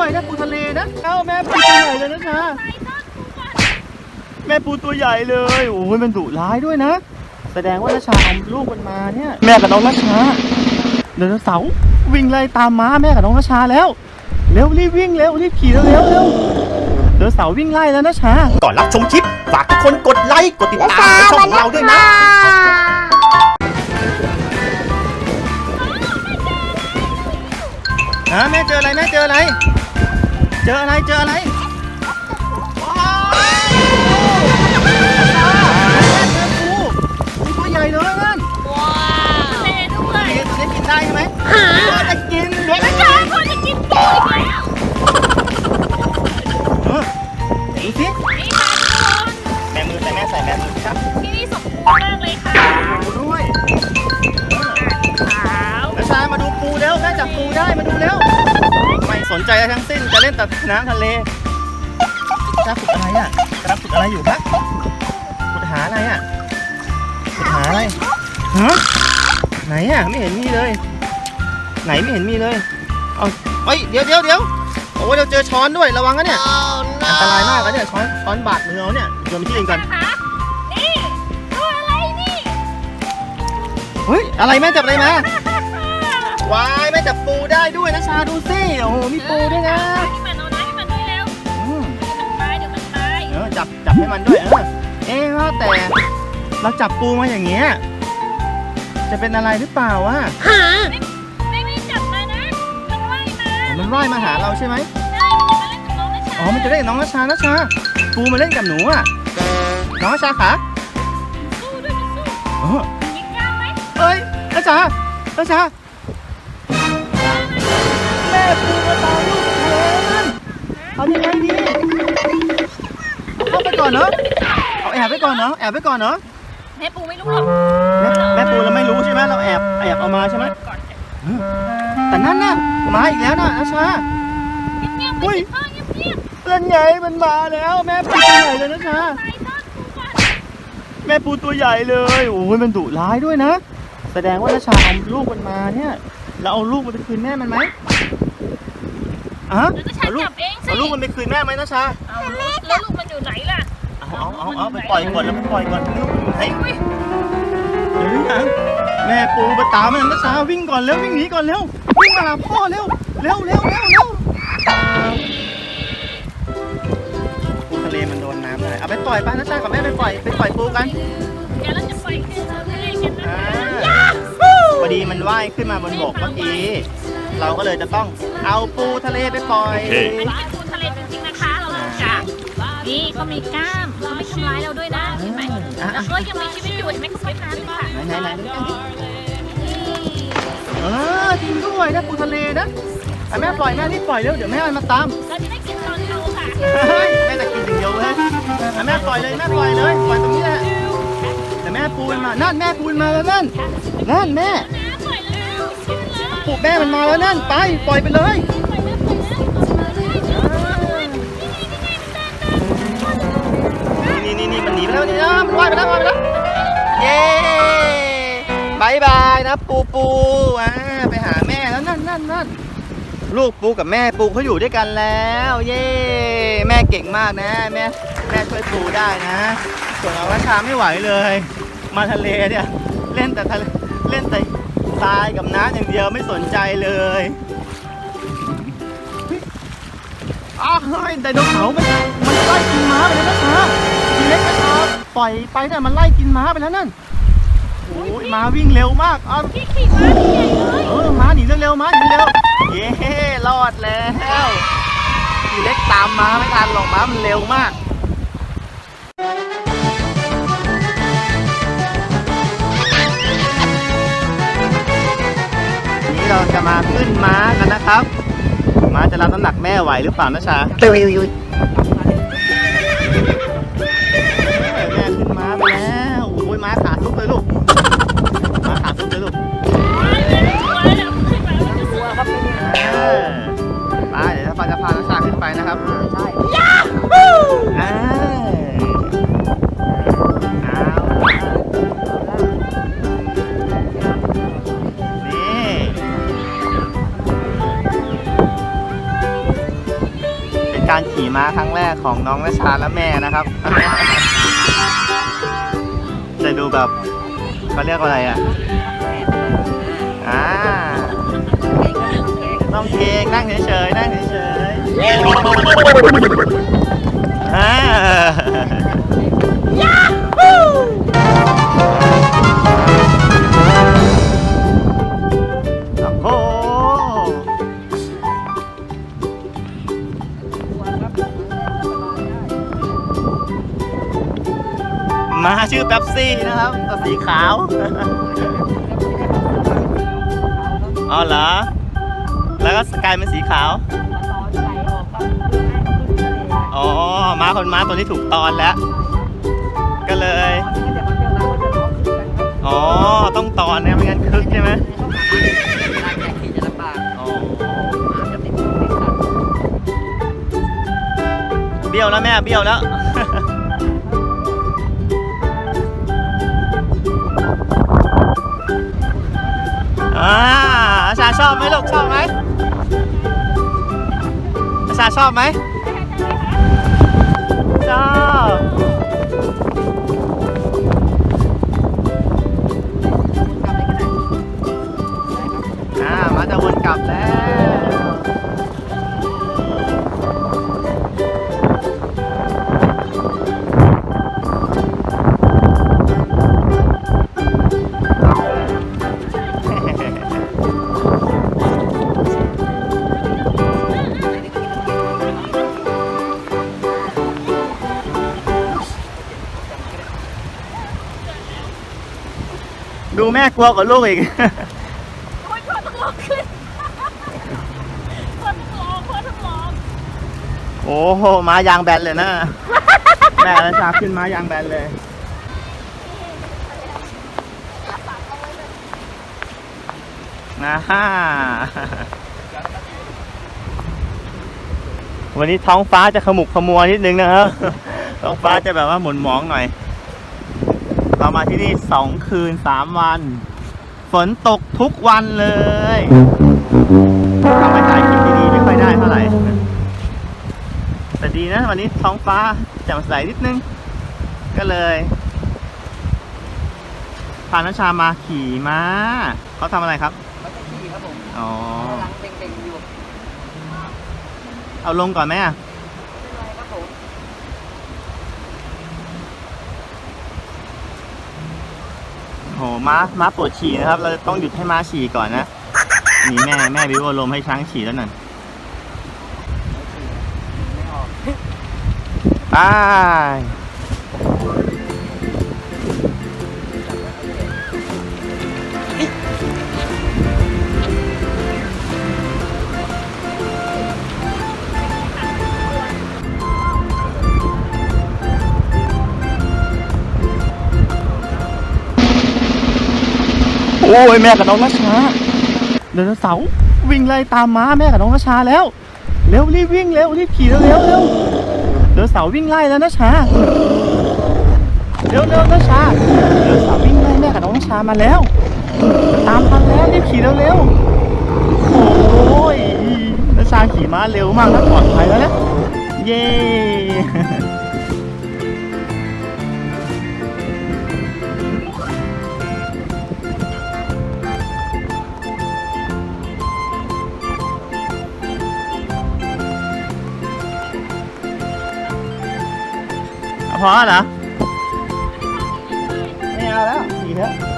ด้วยนะปูทะเลนะเอ้าแม่ปูตัวใหญ่เลยนะชาแม่ปูตัวใหญ่เลยโอ้ยมันดุร้ายด้วยนะ แสดงว่านาชาเอาลูกมันมาเนี่ย แม่กับน้องนาชาเดินเสาร์วิ่งไล่ตามม้าแม่กับน้องนาชาแล้วเร็วรีบวิ่งเร็วรีบขี่เร็วเร็วเร็วเดินเสาร์วิ่งไล่แล้วนาชาก่อนรับชมคลิปฝากทุกคนกดไลค์กดติดตามช่องของเราด้วยนะ ฮะแม่เจออะไรแม่เจออะไร เจออะไร เจออะไรว้ายแม่เจอปูปูตัวใหญ่เลยนั่นว้าวเล่ด้วยกินได้กินได้ใช่ไหมหาจะกินเดี๋ยวแล้นะวจ้าพ่อจะกินปูอีกแล้วเออดูสินี่ค่ะทุกคนแม่มือใส่แม่ใส่แม่มือครับ สนใจอะไรทั้งสิ้นจะเล่นแต่น้ำทะเลจะฝึกอะไรอะกำลังฝึกอะไรอยู่คะฝึกหาอะไรอะฝึกหาอะไรฮะไหนอะไม่เห็นมีเลย ไหนไม่เห็นมีเลยเอาเฮ้ยเดี๋ยวเดี๋ยวเดี๋ยวโอ้ยเราเจอช้อนด้วยระวังนะเนี่ยอันตรายมากนะเนี่ยช้อนช้อนบาดมือเราเนี่ยโยนไปที่อื่นก่อนนะคะนี่ตัวอะไรนี่เฮ้ยอะไรแม่จับอะไรมา วายแม่จับปูได้ด้วยนะชาดูสิโอ้โหมีปูด้วยนะนี่มันเอานะนี่มันด้วยแล้วอืมเดี๋ยวมันตายเดี๋ยวมันตายเออจับจับให้มันด้วยเออเอ๊ะว่าแต่เราจับปูมาอย่างเงี้ยจะเป็นอะไรหรือเปล่าวะไม่ไม่จับมานะ มันว่ายมามันว่ายมาหาเราใช่ไหมได้มันมาเล่นกับน้องนะชาอ๋อมันจะเล่นกับน้องนัชชานัชชาปูมาเล่นกับหนูอะน้องนัชชาขาสู้ด้วยมันสู้เออมีกล้ามไหมเอ้ยนัชชานัชชา แม่ปูมาตามลูกเธอนั่นเอายังไงดีเอาเข้าไปก่อนเนาะเอาแอบไปก่อนเนาะแอบไปก่อนเนาะแม่ปูไม่รู้หรอกแม่แม่ปูเราไม่รู้ใช่ไหมเราแอบแอบเอามาใช่ไหมก่อนแต่นั่นน่ะมาอีกแล้วนะนัชชา เงียบๆอุ้ไม่ยสิพ่อเงียบเล่นไงมันมาแล้วแม่ปูตัวใหญ่เลยนะชาๆไปต้อนปูก่อนแม่ปูตัวใหญ่เลยโอ้ยมันดุร้ายด้วยนะ แสดงว่านัชชาเอาลูกมันมาเนี่ย เราเอาลูกมันไปคืนแม่มันไหม อะแล้วจะฉันเอาลูกจับเองสิเอาลูกมันไปคืนแม่ไหมนัชชาเอาแล้วลูกมันอยู่ไหนล่ะ เอาเอาเอาเอาไปปล่อยก่อนแล้วไปปล่อยก่อนลูกมันอยู่ไหนเดี๋ยวนี้ยังแม่ปูไปตามมันนัชชาวิ่งก่อนเร็ววิ่งหนีก่อนเร็ววิ่งมาหาพ่อเร็วเร็วเร็วเร็วเร็วทะเลมันโดนน้ำเลยเอาไปปล่อยไปนัชชากับแม่ไปปล่อยไปปล่อยปูกันเดี๋ยวเราจะไปขึ้นทะเลกันนะอ่าคะพอดีมันว่ายขึ้นมาบนบกเมื่อกี้ เราก็เลยจะต้องเอาปูทะเลไปปล่อยอันนี้เป็นปูทะเลจริงๆนะคะ เราลงจากนี่เขามีกล้ามเขาไม่ทำร้ายเราด้วยนะเห็นไหมแล้วก็ยังมีชีวิตอยู่เห็นไหมเขาว่ายน้ำด้วยค่ะไหนไหนไหนดูกันดิเออจริงด้วยนะปูทะเลนะอะแม่ปล่อยแม่รีบปล่อยเร็วเดี๋ยวแม่มันมาตามเราจะได้กินตอนโตค่ะเฮ้ยแม่จะกินอย่างเดียวเลยอะแม่ปล่อยเลยแม่ปล่อยเลยปล่อยตรงนี้แหละแต่แม่ปูมันมานั่นแม่ปูมันมาแล้วนั่นนั่นแม่ ปูแม่มันมาแล้วนั่นไปปล่อยไปเลยนี่นี่นี่มันหนีไปแล้วนี่นะมันว่ายไปแล้วว่ายไปแล้วเย้บายบายนะปูปูอ่าไปหาแม่แล้วนั่นนั่นนั่นลูกปูกับแม่ปูเขาอยู่ด้วยกันแล้ว เย้แม่เก่งมากนะแม่แม่ช่วยปูได้นะ ส่วนเราราชาไม่ไหวเลย มาทะเลเนี่ยเล่นแต่ทะเลเล่นแต่ ทรายกับน้ำอย่างเดียวไม่สนใจเลยอ้าวเฮ้ยไดโนเสาร์มันมันไล่กินม้าไปแล้วนะชาทีเล็กนะชาปล่อยไปเนี่ยมันไล่กินม้าไปแล้วนั่นโอ้ยม้าวิ่งเร็วมากอ้าวพี่ขี่ม้าหญ่เลยเออม้าหนีเร็วๆม้าหนีเร็วเย้รอดแล้วทีเล็กตามม้าไม่ทันหรอกม้ามันเร็วมาก จะมาขึ้นม้ากันนะครับ ม้าจะรับน้ำหนักแม่ไหวหรือเปล่านะชา ม้าครั้งแรกของน้องนชาและแม่นะครับ จะดูแบบเขาเรียกว่าอะไรอะอ่าต้องเองนั่งเฉยๆนั่งเฉยๆ มาชื่อเป๊ปซี่นะครับตัวสีขาว อ๋อเหรอ แล้วก็สกายเป็นสีขาว อ๋อ ม้าคนม้าตัวนี้ถูกตอนแล้ว ก็เลย อ๋อ ต้องตอนเนี่ยไม่งั้นคึกใช่ไหมเบี้ยวแล้วแม่เบี้ยวแล้ว อ่าอาชาชอบไหมลูกชอบไหมอาชาชอบไหมชอบ แม่กลัวกว่าลูกอีก โอ้ยพ่อต้องลองขึ้นพ่อต้องลองพ่อต้องลองโอ้โหม้ายางแบนเลยนะ แม่แล้วชาขึ้นม้ายางแบนเลย นะฮ่าวันนี้ท้องฟ้าจะขมุกขมัวนิดนึงนะครับ ท้องฟ้าจะแบบว่าหมุนหมองหน่อย เรามาที่นี่สองคืนสามวัน ฝนตกทุกวันเลยทำให้ถ่ายคลิปดีๆไม่ค่อยได้เท่าไหร่ แต่ดีนะ วันนี้ท้องฟ้าแจ่มใสนิดนึง ก็เลยพานัชชามาขี่ม้าเขาทำอะไรครับมันจะขี่ครับผมอ๋อกำลังเบ่งๆอยู่ เอาลงก่อนไหมอะ เป็นไรครับผม โห ม้าม้าปวดฉี่นะครับ เราต้องหยุดให้ม้าฉี่ก่อนนะนี่แม่แม่วิวลมให้ช้างฉี่แล้วนั่นไป อ้ยแม่กับน้องนัชชาเดินเสาวิ่งไล่ตามม้าแม่กับน้องนัชชาแล้วเร็วรีบวิ่งเร็วรีบขี่เร็วเร็วเร็วเดี๋ยวเสาวิ่งไล่แล้วนะชชาเร็วเร็วนะชชาเดี๋ยวเสาวิ่งไล่แม่กับน้องนัชามาแล้ว ตามทันแล้วรีบขี่เร็วเร็วโอ้ยนะชาขี่ม้าเร็วมากนะปลอดภัยแล้วนะเย้ พอเหรอไม่เอาแล้วขี่เถอะ